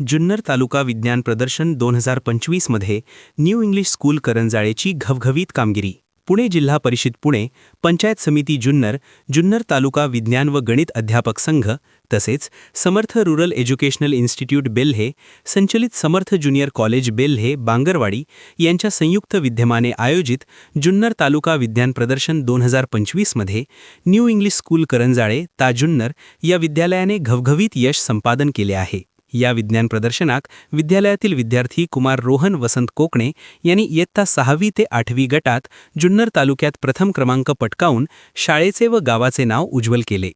जुन्नर तालुका विज्ञान प्रदर्शन दोन हजार पंचवीसमध्ये न्यू इंग्लिश स्कूल करंजाळेची घवघवीत कामगिरी. पुणे जिल्हा परिषद पुणे पंचायत समिती जुन्नर जुन्नर तालुका विज्ञान व गणित अध्यापक संघ तसेच Samarth rural educational institute Belhe संचलित समर्थ ज्युनियर कॉलेज बेल्हे बांगरवाडी यांच्या संयुक्त विद्यमाने आयोजित जुन्नर तालुका विज्ञान प्रदर्शन दोन हजार पंचवीसमध्ये न्यू इंग्लिश स्कूल करंजाळे ता जुन्नर या विद्यालयाने घवघवीत यश संपादन केले आहे. या विज्ञान प्रदर्शनाक विद्यालयातील विद्यार्थी कुमार रोहन वसंत कोकणे यांनी इयत्ता सहावी ते आठवी गटात जुन्नर तालुक्यात प्रथम क्रमांक पटकावून शाळेचे व गावाचे नाव उज्ज्वल केले.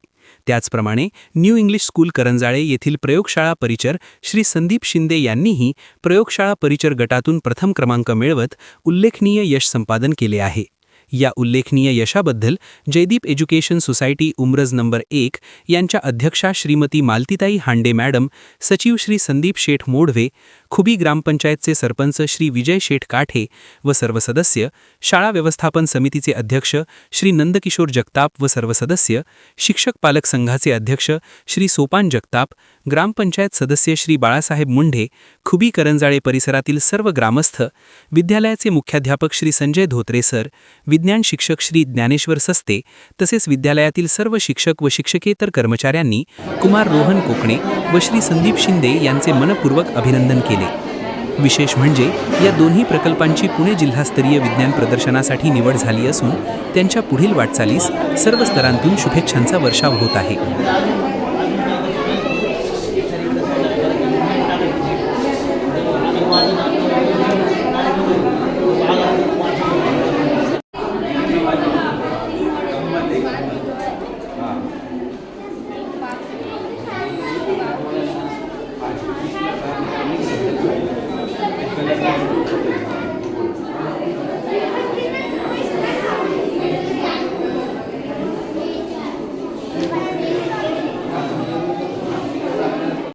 त्याचप्रमाणे न्यू इंग्लिश स्कूल करंजाळे येथील प्रयोगशाळा परिचर श्री संदीप शिंदे यांनीही प्रयोगशाळा परिचर गटातून प्रथम क्रमांक मिळवत उल्लेखनीय यश संपादन केले आहे. या उल्लेखनीय यशाबद्दल Jaydeep education society Umraj number एक यांच्या अध्यक्षा श्रीमती मालतीताई हांडे मॅडम सचिव श्री संदीप शेठ मोढवे खुबी ग्रामपंचायतचे सरपंच श्री विजय शेठ काठे व सर्व सदस्य शाळा व्यवस्थापन समितीचे अध्यक्ष श्री नंदकिशोर जगताप व सर्व सदस्य शिक्षक पालक संघाचे अध्यक्ष श्री सोपान जगताप ग्रामपंचायत सदस्य श्री बाळासाहेब मुंढे खुबी करंजाळे परिसरातील सर्व ग्रामस्थ विद्यालयाचे मुख्याध्यापक श्री संजय धोत्रे सर विज्ञान शिक्षक श्री ज्ञानेश्वर सस्ते तसेच विद्यालयातील सर्व शिक्षक व शिक्षकेतर कर्मचाऱ्यांनी कुमार रोहन कोकणे व श्री संदीप शिंदे यांचे मनपूर्वक अभिनंदन केले. विशेष म्हणजे या दोन्ही प्रकल्पांची पुणे जिल्हास्तरीय विज्ञान प्रदर्शनासाठी निवड झाली असून त्यांच्या पुढील वाटचालीस सर्व स्तरांतून शुभेच्छांचा वर्षाव होत आहे. Thank you.